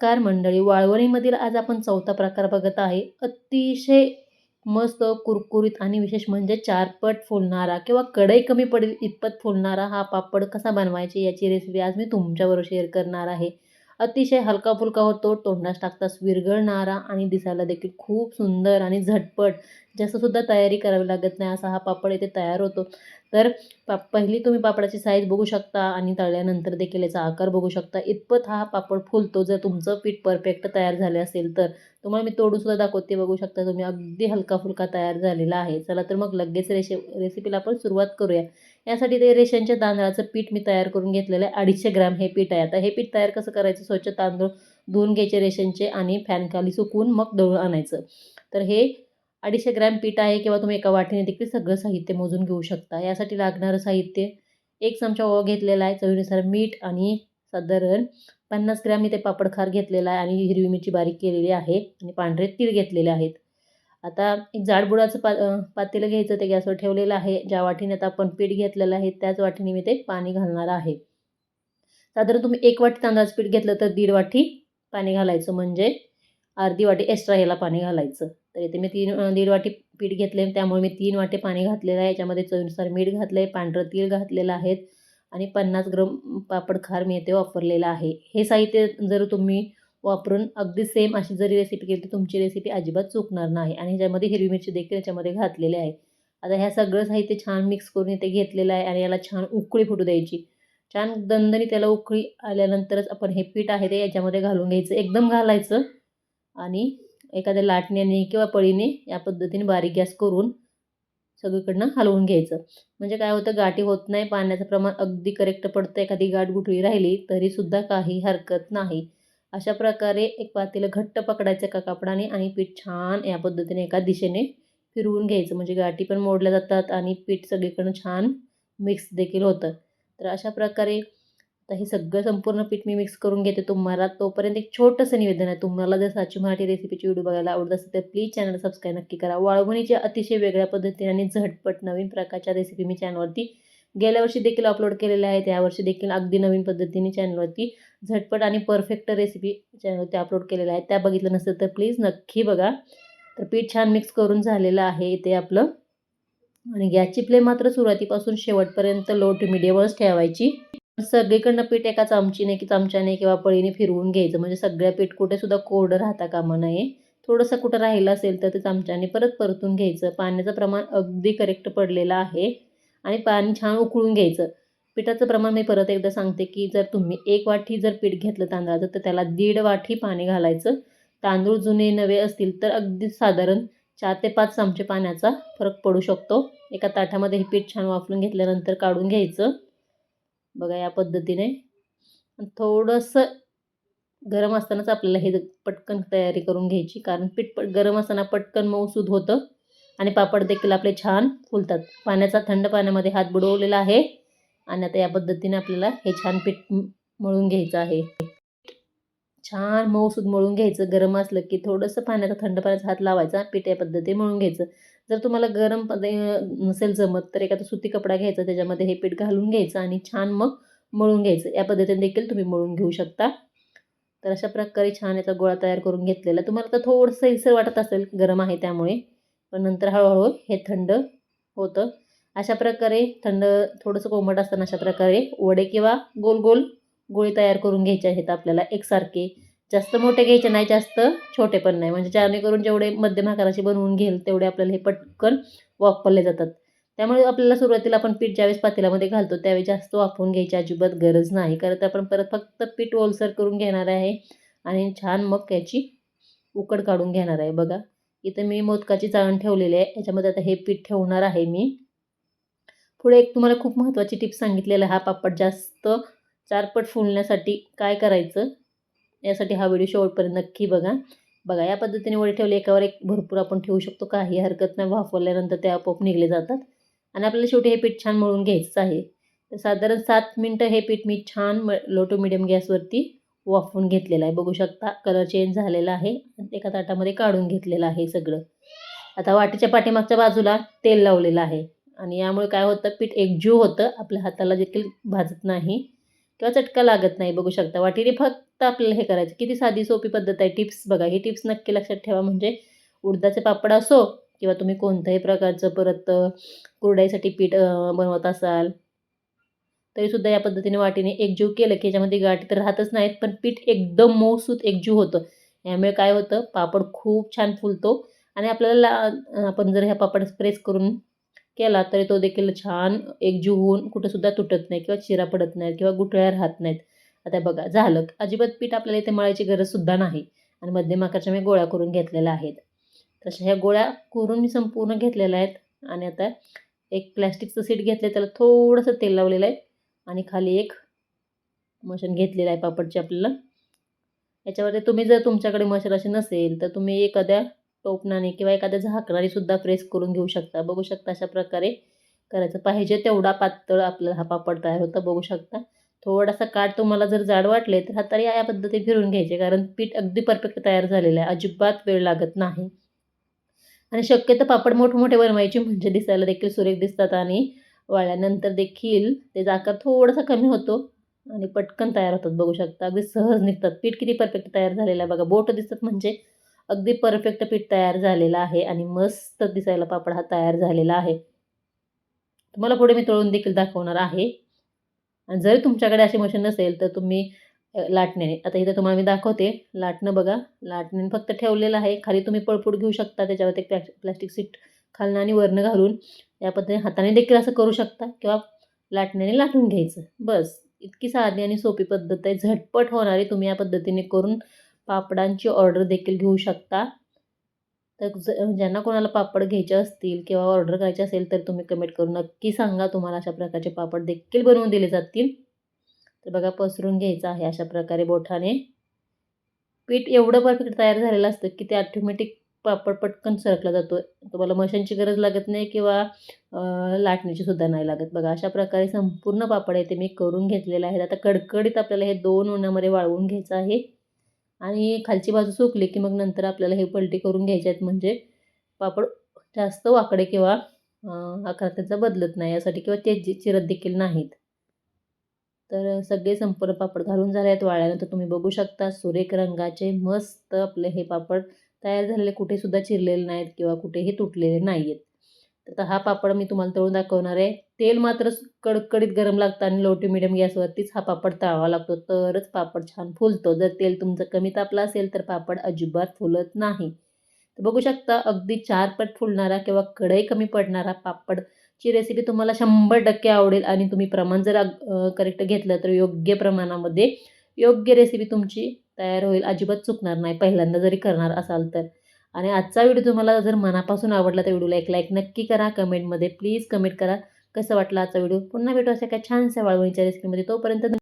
Car मंडळी वाळवणीमधील आज आपण चौथा प्रकार बघत आहे. अतिशय मस्त कुरकुरीत आणि विशेष म्हणजे चारपट फुलणारा किंवा कढई कमी पडेल इतपत फुलणारा हा पापड कसा बनवायचे याची रेसिपी आज मी तुमच्याबरोबर शेअर करणार आहे. अतिशय हलका फुलका होतो तोंडास टाकताच विरघळणारा आणि दिसायला देखील खूप सुंदर आणि झटपट. जास्तसुद्धा तयारी करावी लागत नाही असा हा पापड इथे तयार होतो. तर पा पहिली तुम्ही पापडाची साईज बघू शकता आणि तळल्यानंतर देखील याचा आकार बघू शकता. इतपत हा पापड फुलतो जर तुमचं पीठ परफेक्ट तयार झाले असेल तर. तुम्हाला मी तोडूनसुद्धा दाखवते बघू शकता तुम्ही. अगदी हलका फुलका तयार झालेला आहे. चला तर मग लगेच रेशे रेसिपीला आपण सुरुवात करूया. यासाठी ते रेशनच्या तांदळाचं पीठ मी तयार करून घेतलेलं आहे. अडीचशे ग्रॅम हे पीठ आहे. आता हे पीठ तयार कसं करायचं? स्वच्छ तांदूळ धुवून घ्यायचे रेशनचे आणि फॅनखाली सुकवून मग दळून आणायचं. तर हे अडीचशे ग्रॅम पीठ आहे किंवा तुम्ही एका वाटीने देखील सगळं साहित्य मोजून घेऊ शकता. यासाठी लागणारं साहित्य एक चमचा ओवा घेतलेला आहे. चवीनुसार मीठ आणि साधारण पन्नास ग्रॅम इथे पापडखार घेतलेला आहे आणि हिरवी मिरची बारीक केलेली आहे आणि पांढरे तीळ घेतलेले आहेत. आता एक जाडबुडाचं पा पातेलं घ्यायचं ते गॅसवर ठेवलेलं आहे. ज्या वाटीने आता आपण पीठ घेतलेलं आहे त्याच वाटीने मी ते पाणी घालणार आहे. साधारण तुम्ही एक वाटी तांदळाचं पीठ घेतलं तर दीड वाटी पाणी घालायचं. म्हणजे अर्धी वाटी एक्स्ट्रा ह्याला पाणी घालायचं. तर इथे मी तीन दीड वाटी पीठ घेतले त्यामुळे मी तीन वाटी पाणी घातलेलं आहे. याच्यामध्ये चवीनुसार मीठ घातलं आहे पांढरं तीळ घातलेलं आहेत आणि पन्नास ग्रम पापड खार मी इथे वापरलेलं आहे. हे साहित्य जर तुम्ही वापरून अगदी सेम अशी जरी रेसिपी केली तर तुमची रेसिपी अजिबात चुकणार नाही. आणि ह्याच्यामध्ये हिरवी मिरची देखील याच्यामध्ये घातलेले आहे. आता ह्या सगळं साहित्य छान मिक्स करून इथे घेतलेलं आहे आणि याला छान उकळी फुटू द्यायची. छान दणदणी त्याला उकळी आल्यानंतरच आपण हे पीठ आहे ते याच्यामध्ये घालून घ्यायचं. एकदम घालायचं आणि एखाद्या लाटण्याने किंवा पळीने या पद्धतीने बारीक गॅस करून सगळीकडनं हलवून घ्यायचं. म्हणजे काय होतं गाठी होत नाही पाण्याचं प्रमाण अगदी करेक्ट पडतं. एखादी गाठ गुठळी राहिली तरीसुद्धा काही हरकत नाही. अशा प्रकारे एक पातेलं घट्ट पकडायचं एका कापडाने आणि पीठ छान या पद्धतीने एका दिशेने फिरवून घ्यायचं. म्हणजे गाठी पण मोडल्या जातात आणि पीठ सगळीकडनं छान मिक्स देखील होतं. तर अशा प्रकारे आता हे सगळं संपूर्ण पीठ मी मिक्स करून घेते. तुम्हाला तोपर्यंत एक छोटंसं निवेदन आहे. तुम्हाला जर साची मराठी रेसिपीची व्हिडिओ बघायला आवडत असेल तर प्लीज चॅनल सबस्क्राईब नक्की करा. वाळवणीच्या अतिशय वेगळ्या पद्धतीने आणि झटपट नवीन प्रकारच्या रेसिपी मी चॅनलवरती गेल्या वर्षी देखील अपलोड केलेले आहेत. यावर्षी देखील अगदी नवीन पद्धतीने चॅनलवरती झटपट आणि परफेक्ट रेसिपी चॅनलवरती अपलोड केलेल्या आहेत. त्या बघितलं नसेल तर प्लीज नक्की बघा. तर पीठ छान मिक्स करून झालेलं आहे इथे आपलं. आणि गॅसची फ्लेम मात्र सुरुवातीपासून शेवटपर्यंत लो टू मिडियमच ठेवायची. सगळीकडनं पीठ एका चमचीने की चमच्याने किंवा पळीने फिरवून घ्यायचं. म्हणजे सगळ्या पीठ कुठे सुद्धा कोरडं राहता कामा नये. थोडंसं कुठं राहिलं असेल तर ते चमच्याने परत परतून घ्यायचं. पाण्याचं प्रमाण अगदी करेक्ट पडलेलं आहे. आणि पाणी छान उकळून घ्यायचं. पिठाचं प्रमाण मी परत एकदा सांगते की जर तुम्ही एक वाटी जर पीठ घेतलं तांदळाचं तर त्याला दीड वाटी पाणी घालायचं. तांदूळ जुने नवे असतील तर अगदी साधारण चार ते पाच चमचे पाण्याचा फरक पडू शकतो. एका ताटामध्ये हे पीठ छान वाफलून घेतल्यानंतर काढून घ्यायचं. बघा या पद्धतीने. थोडंसं गरम असतानाच आपल्याला हे पटकन तयारी करून घ्यायची कारण पीठ पट गरम असताना पटकन मऊसूद होतं. आणि पापड देखील आपले छान फुलतात. पाण्याचा थंड पाण्यामध्ये हात बुडवलेला आहे आणि आता या पद्धतीने आपल्याला हे छान पीठ मळून घ्यायचं आहे. छान मऊसूद मळून घ्यायचं. गरम असलं की थोडंसं पाण्याचा थंड पाण्याचा हात लावायचा पीठ या पद्धतीने मळून घ्यायचं. जर तुम्हाला गरम नसेल जमत तर एखादा सुती कपडा घ्यायचा त्याच्यामध्ये हे पीठ घालून घ्यायचं आणि छान मग मळून घ्यायचं. या पद्धतीने देखील तुम्ही मळून घेऊ शकता. तर अशा प्रकारे छान याचा गोळा तयार करून घेतलेला. तुम्हाला तर थोडंसं हिसर वाटत असेल गरम आहे त्यामुळे. पण नंतर हळूहळू हे थंड होतं. अशा प्रकारे थंड थोडंसं कोमट असताना अशा प्रकारे वडे किंवा गोल गोल गोळी तयार करून घ्यायचे आहेत आपल्याला एकसारखे. जास्त मोठे घ्यायचे नाही जास्त छोटे पण नाही. म्हणजे जेणेकरून जेवढे मध्यम आकाराचे बनवून घेईल तेवढे आपल्याला हे पटकन वापरले जातात. त्यामुळे आपल्याला सुरुवातीला आपण पीठ ज्यावेळेस पातेल्यामध्ये घालतो त्यावेळी जास्त वापरून घ्यायची अजिबात गरज नाही. कारण तर आपण परत फक्त पीठ ओलसर करून घेणार आहे आणि छान मग याची उकड काढून घेणार आहे. बघा. इथं मी मोदकाची चाळण ठेवलेली आहे. याच्यामध्ये आता हे पीठ ठेवणार आहे मी. पुढे एक तुम्हाला खूप महत्त्वाची टिप सांगितलेला हा पापड जास्त चारपट फुलण्यासाठी काय करायचं? यासाठी हा व्हिडिओ शेवटपर्यंत नक्की बघा. बघा या पद्धतीने वडे ठेवले एकावर एक भरपूर आपण ठेवू शकतो. काही हरकत नाही वाफवल्यानंतर ते आपोआप निघले जातात. आणि आपल्याला शेवटी हे पीठ छान मळून घ्यायचं आहे. तर साधारण सात मिनटं हे पीठ मी छान म लो टू मिडियम गॅसवरती वाफवून घेतलेला आहे. बघू शकता कलर चेंज झालेला आहे. एका ताटामध्ये काढून घेतलेलं आहे सगळं. आता वाटीच्या पाठीमागच्या बाजूला तेल लावलेलं आहे. आणि यामुळे काय होतं पीठ एकजीव होतं. आपल्या हाताला देखील भाजत नाही किंवा चटका लागत नाही. बघू शकता वाटीने फक्त आपल्याला हे करायचं. किती साधी सोपी पद्धत आहे. टिप्स बघा. ही टिप्स नक्की लक्षात ठेवा. म्हणजे उडदाचे पापड असो किंवा तुम्ही कोणत्याही प्रकारचं परत कुरडाईसाठी पीठ बनवत असाल तरीसुद्धा या पद्धतीने वाटीने एकजीव केलं की याच्यामध्ये गाठी तर राहतच नाहीत पण पीठ एकदम मऊसूत एकजीव होतं. यामुळे काय होतं? पापड खूप छान फुलतो आणि आपल्याला ला- आपण जर ह्या पापड प्रेस करून केला तरी तो देखील छान एकजीव होऊन कुठंसुद्धा तुटत नाही किंवा चिरा पडत नाही किंवा गुठळ्या राहत नाहीत. आता बघा झालं. अजिबात पीठ आपल्याला इथे मळायची गरजसुद्धा नाही आणि मध्यम आकाराच्या मी गोळ्या करून घेतलेल्या आहेत. तशा ह्या गोळ्या करून मी संपूर्ण घेतलेल्या आहेत आणि आता एक प्लॅस्टिकचं सीट घेतलं त्याला थोडंसं तेल लावलेलं आहे. आणि खाली एक मशीन घेतलेलं आहे पापडची आपल्याला. याच्यावरती तुम्ही जर तुमच्याकडे मशीन अशी नसेल तर तुम्ही एखाद्या टोपणाने किंवा एखाद्या झाकणारीसुद्धा प्रेस करून घेऊ शकता. बघू शकता अशा प्रकारे करायचं पाहिजे तेवढा पातळ आपला हा पापड तयार होता बघू शकता. थोडासा काठ तुम्हाला जर जाड वाटले तर हाताने या पद्धतीने फिरून घ्यायचे कारण पीठ अगदी परफेक्ट तयार झालेलं आहे. अजिबात वेळ लागत नाही. आणि शक्यतो पापड मोठमोठे बनवायचे म्हणजे दिसायला देखील सुरेख दिसतात आणि वाळल्यानंतर देखील त्याचा आकार थोडासा कमी होतो आणि पटकन तयार होतात बघू शकता. अगदी सहज निघतात. पीठ किती परफेक्ट तयार झालेलं आहे बघा. बोट दिसतात म्हणजे अगदी परफेक्ट पीठ तयार झालेलं आहे आणि मस्त दिसायला पापड हा तयार झालेला आहे. तुम्हाला पुढे मी तळून देखील दाखवणार आहे. आणि जरी तुमच्याकडे अशी मशीन नसेल तर तुम्ही लाटण्याने आता इथे तुम्हाला मी दाखवते. लाटणं बघा. लाटण्याने फक्त ठेवलेलं आहे. खाली तुम्ही पळपूट घेऊ शकता. त्याच्यावर एक प्लॅ प्लॅस्टिक सीट खालणं आणि वरनं घालून. या पद्धतीने हाताने देखील असं करू शकता किंवा लाटण्याने लाटून घ्यायचं. बस. इतकी साधी आणि सोपी पद्धत आहे. झटपट होणारी तुम्ही या पद्धतीने करून पापडांची ऑर्डर देखील घेऊ शकता. तर ज ज्यांना कोणाला पापड घ्यायचे असतील किंवा ऑर्डर करायची असेल तर तुम्ही कमेंट करून नक्की सांगा. तुम्हाला अशा प्रकारचे पापड देखील बनवून दिले जातील. तर बघा पसरून घ्यायचं आहे अशा प्रकारे बोठाने. पीठ एवढं परफेक्ट तयार झालेलं असतं की ते ऑटोमॅटिक पापड पटकन सरकला जातो. तुम्हाला मशांची गरज लागत नाही किंवा लाटण्याची सुद्धा नाही लागत. बघा अशा प्रकारे संपूर्ण पापड आहे ते मी करून घेतलेलं आहेत. आता कडकडीत आपल्याला हे दोन उन्हामध्ये वाळवून घ्यायचं आहे. आणि खालची बाजू सुकली की मग नंतर आपल्याला हे पलटी करून घ्यायचे आहेत. म्हणजे पापड जास्त वाकडे किंवा आकार त्याचा बदलत नाही. यासाठी किंवा ते चिरत देखील नाहीत. तर सगळे संपूर्ण पापड घालून झाले आहेत. वाळल्यानंतर तुम्ही बघू शकता सुरेख रंगाचे मस्त आपले हे पापड तयार झालेले कुठेसुद्धा चिरलेले नाहीत किंवा कुठेही तुटलेले नाही आहेत तर हा पापड मी तुम्हाला तळून दाखवणार आहे. तेल मात्र कडकडीत गरम लागतं आणि लो टू मिडियम गॅसवरतीच हा पापड तळावा लागतो. तरच पापड छान फुलतो. जर तेल तुमचं कमी तापलं असेल तर पापड अजिबात फुलत नाही. तर बघू शकता अगदी चार पट फुलणारा किंवा कढई कमी पडणारा पापडची रेसिपी तुम्हाला शंभर टक्के आवडेल आणि तुम्ही प्रमाण जर करेक्ट घेतलं तर योग्य प्रमाणामध्ये योग्य रेसिपी तुमची तयार होईल अजिबात चुकणार नाही पहिल्यांदा जरी करणार असाल तर. आणि आजचा व्हिडिओ तुम्हाला जर मनापासून आवडला तर व्हिडिओला एक लाईक नक्की करा. कमेंटमध्ये प्लीज कमेंट करा. कसं वाटलं आजचा व्हिडिओ? पुन्हा भेटू अशा काय छानशा वाळवणीच्या रेसिपीमध्ये तोपर्यंत